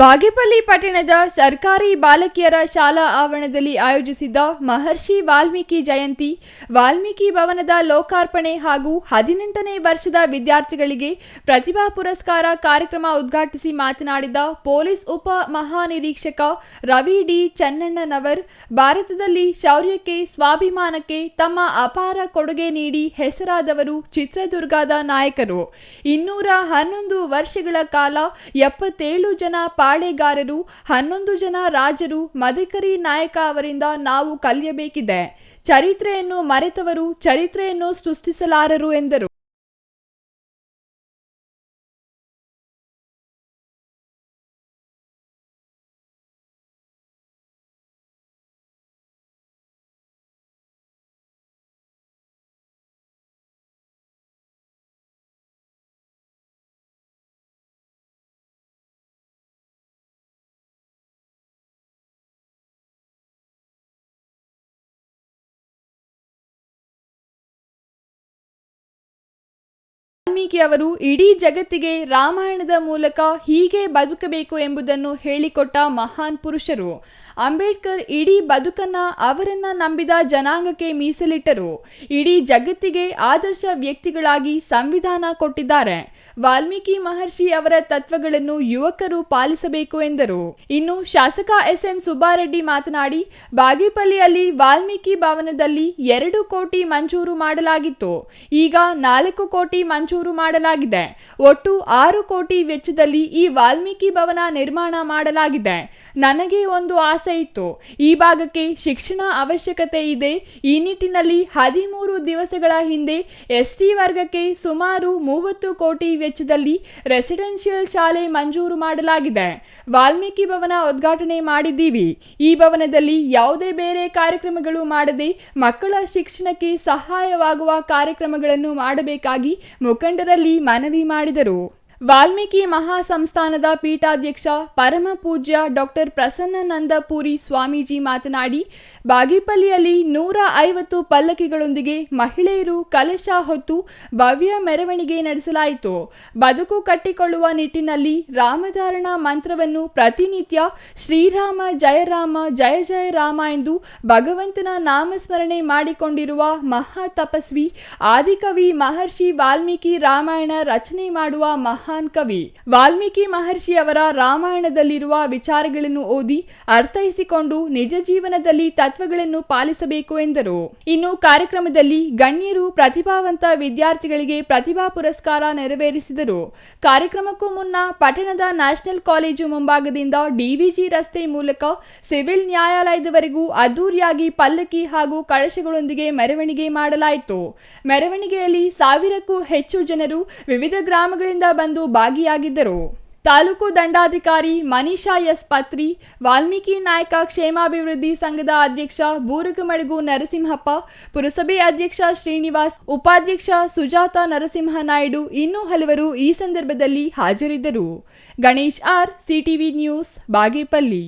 ಬಾಗೇಪಲ್ಲಿ ಪಟ್ಟಣದ ಸರ್ಕಾರಿ ಬಾಲಕಿಯರ ಶಾಲಾ ಆವರಣದಲ್ಲಿ ಆಯೋಜಿಸಿದ್ದ ಮಹರ್ಷಿ ವಾಲ್ಮೀಕಿ ಜಯಂತಿ, ವಾಲ್ಮೀಕಿ ಭವನದ ಲೋಕಾರ್ಪಣೆ ಹಾಗೂ ಹದಿನೆಂಟನೇ ವರ್ಷದ ವಿದ್ಯಾರ್ಥಿಗಳಿಗೆ ಪ್ರತಿಭಾ ಪುರಸ್ಕಾರ ಕಾರ್ಯಕ್ರಮ ಉದ್ಘಾಟಿಸಿ ಮಾತನಾಡಿದ ಪೊಲೀಸ್ ಉಪ ಮಹಾನಿರೀಕ್ಷಕ ರವಿ ಡಿ ಚನ್ನಣ್ಣನವರ್, ಭಾರತದಲ್ಲಿ ಶೌರ್ಯಕ್ಕೆ ಸ್ವಾಭಿಮಾನಕ್ಕೆ ತಮ್ಮ ಅಪಾರ ಕೊಡುಗೆ ನೀಡಿ ಹೆಸರಾದವರು ಚಿತ್ರದುರ್ಗದ ನಾಯಕರು. ಇನ್ನೂರ ಹನ್ನೊಂದು ವರ್ಷಗಳ ಕಾಲ ಎಪ್ಪತ್ತೇಳು ಜನ ಪಾಳೆಗಾರರು ಹನ್ನೊಂದು ಜನ ರಾಜರು ಮದಕರಿ ನಾಯಕ ಅವರಿಂದ ನಾವು ಕಲಿಯಬೇಕಿದೆ. ಚರಿತ್ರೆಯನ್ನು ಮರೆತವರು ಚರಿತ್ರೆಯನ್ನು ಸೃಷ್ಟಿಸಲಾರರು ಎಂದರು. ವಾಲ್ಮೀಕಿ ಅವರು ಇಡೀ ಜಗತ್ತಿಗೆ ರಾಮಾಯಣದ ಮೂಲಕ ಹೀಗೆ ಬದುಕಬೇಕು ಎಂಬುದನ್ನು ಹೇಳಿಕೊಟ್ಟ ಮಹಾನ್ ಪುರುಷರು. ಅಂಬೇಡ್ಕರ್ ಇಡೀ ಬದುಕನ್ನ ಅವರನ್ನ ನಂಬಿದ ಜನಾಂಗಕ್ಕೆ ಮೀಸಲಿಟ್ಟರು. ಇಡೀ ಜಗತ್ತಿಗೆ ಆದರ್ಶ ವ್ಯಕ್ತಿಗಳಾಗಿ ಸಂವಿಧಾನ ಕೊಟ್ಟಿದ್ದಾರೆ. ವಾಲ್ಮೀಕಿ ಮಹರ್ಷಿ ಅವರ ತತ್ವಗಳನ್ನು ಯುವಕರು ಪಾಲಿಸಬೇಕು ಎಂದರು. ಇನ್ನು ಶಾಸಕ ಎಸ್ ಎನ್ ಸುಬ್ಬಾರೆಡ್ಡಿ ಮಾತನಾಡಿ, ಬಾಗೇಪಲ್ಲಿಯಲ್ಲಿ ವಾಲ್ಮೀಕಿ ಭವನದಲ್ಲಿ ಎರಡು ಕೋಟಿ ಮಂಜೂರು ಮಾಡಲಾಗಿತ್ತು. ಈಗ ನಾಲ್ಕು ಕೋಟಿ ಮಂಜೂರು ಮಾಡಲಾಗಿದೆ. ಒಟ್ಟು ಆರು ಕೋಟಿ ವೆಚ್ಚದಲ್ಲಿ ಈ ವಾಲ್ಮೀಕಿ ಭವನ ನಿರ್ಮಾಣ ಮಾಡಲಾಗಿದೆ. ನನಗೆ ಒಂದು ಆಸೆ ಇತ್ತು. ಈ ಭಾಗಕ್ಕೆ ಶಿಕ್ಷಣ ಅವಶ್ಯಕತೆ ಇದೆ. ಈ ನಿಟ್ಟಿನಲ್ಲಿ ಹದಿಮೂರು ದಿವಸಗಳ ಹಿಂದೆ ಎಸ್ಟಿ ವರ್ಗಕ್ಕೆ ಸುಮಾರು ಮೂವತ್ತು ಕೋಟಿ ವೆಚ್ಚದಲ್ಲಿ ರೆಸಿಡೆನ್ಷಿಯಲ್ ಶಾಲೆ ಮಂಜೂರು ಮಾಡಲಾಗಿದೆ. ವಾಲ್ಮೀಕಿ ಭವನ ಉದ್ಘಾಟನೆ ಮಾಡಿದ್ದೀವಿ. ಈ ಭವನದಲ್ಲಿ ಯಾವುದೇ ಬೇರೆ ಕಾರ್ಯಕ್ರಮಗಳು ಮಾಡದೆ ಮಕ್ಕಳ ಶಿಕ್ಷಣಕ್ಕೆ ಸಹಾಯವಾಗುವ ಕಾರ್ಯಕ್ರಮಗಳನ್ನು ಮಾಡಬೇಕಾಗಿ ಮುಖಂಡರಲ್ಲಿ ಮನವಿ ಮಾಡಿದರು ವಾಲ್ಮೀಕಿ ಮಹಾಸಂಸ್ಥಾನದ ಪೀಠಾಧ್ಯಕ್ಷ ಪರಮಪೂಜ್ಯ ಡಾಕ್ಟರ್ ಪ್ರಸನ್ನನಂದಪುರಿ ಸ್ವಾಮೀಜಿ ಮಾತನಾಡಿ, ಬಾಗೇಪಲ್ಲಿಯಲ್ಲಿ ನೂರ ಐವತ್ತು ಪಲ್ಲಕ್ಕಿಗಳೊಂದಿಗೆ ಮಹಿಳೆಯರು ಕಲಶ ಹೊತ್ತು ಭವ್ಯ ಮೆರವಣಿಗೆ ನಡೆಸಲಾಯಿತು. ಬದುಕು ಕಟ್ಟಿಕೊಳ್ಳುವ ನಿಟ್ಟಿನಲ್ಲಿ ರಾಮಧಾರಣ ಮಂತ್ರವನ್ನು ಪ್ರತಿನಿತ್ಯ ಶ್ರೀರಾಮ ಜಯರಾಮ ಜಯ ಜಯ ರಾಮ ಎಂದು ಭಗವಂತನ ನಾಮಸ್ಮರಣೆ ಮಾಡಿಕೊಂಡಿರುವ ಮಹಾ ತಪಸ್ವಿ, ಆದಿಕವಿ ಮಹರ್ಷಿ ವಾಲ್ಮೀಕಿ ರಾಮಾಯಣ ರಚನೆ ಮಾಡುವ ಮಹಾನ್ ಕವಿ ವಾಲ್ಮೀಕಿ ಮಹರ್ಷಿ ಅವರ ರಾಮಾಯಣದಲ್ಲಿರುವ ವಿಚಾರಗಳನ್ನು ಓದಿ ಅರ್ಥೈಸಿಕೊಂಡು ನಿಜ ಜೀವನದಲ್ಲಿ ತತ್ವಗಳನ್ನು ಪಾಲಿಸಬೇಕು ಎಂದರು. ಇನ್ನು ಕಾರ್ಯಕ್ರಮದಲ್ಲಿ ಗಣ್ಯರು ಪ್ರತಿಭಾವಂತ ವಿದ್ಯಾರ್ಥಿಗಳಿಗೆ ಪ್ರತಿಭಾ ಪುರಸ್ಕಾರ ನೆರವೇರಿಸಿದರು. ಕಾರ್ಯಕ್ರಮಕ್ಕೂ ಮುನ್ನ ಪಟ್ಟಣದ ನ್ಯಾಷನಲ್ ಕಾಲೇಜು ಮುಂಭಾಗದಿಂದ ಡಿವಿಜಿ ರಸ್ತೆ ಮೂಲಕ ಸಿವಿಲ್ ನ್ಯಾಯಾಲಯದವರೆಗೂ ಅದ್ದೂರಿಯಾಗಿ ಪಲ್ಲಕ್ಕಿ ಹಾಗೂ ಕಳಶಗಳೊಂದಿಗೆ ಮೆರವಣಿಗೆ ಮಾಡಲಾಯಿತು. ಮೆರವಣಿಗೆಯಲ್ಲಿ ಸಾವಿರಕ್ಕೂ ಹೆಚ್ಚು ಜನರು ವಿವಿಧ ಗ್ರಾಮಗಳಿಂದ ಬಂದು ಭಾಗಿಯಾಗಿದ್ದರು. ತಾಲೂಕು ದಂಡಾಧಿಕಾರಿ ಮನೀಷಾ ಎಸ್ ಪತ್ರಿ, ವಾಲ್ಮೀಕಿ ನಾಯಕ ಕ್ಷೇಮಾಭಿವೃದ್ಧಿ ಸಂಘದ ಅಧ್ಯಕ್ಷ ಬೂರುಗಮಡಗು ನರಸಿಂಹಪ್ಪ, ಪುರಸಭೆ ಅಧ್ಯಕ್ಷ ಶ್ರೀನಿವಾಸ್, ಉಪಾಧ್ಯಕ್ಷ ಸುಜಾತ ನರಸಿಂಹ ನಾಯ್ಡು ಇನ್ನೂ ಹಲವರು ಈ ಸಂದರ್ಭದಲ್ಲಿ ಹಾಜರಿದ್ದರು. Ganesh R, CTV news, Bagepalli.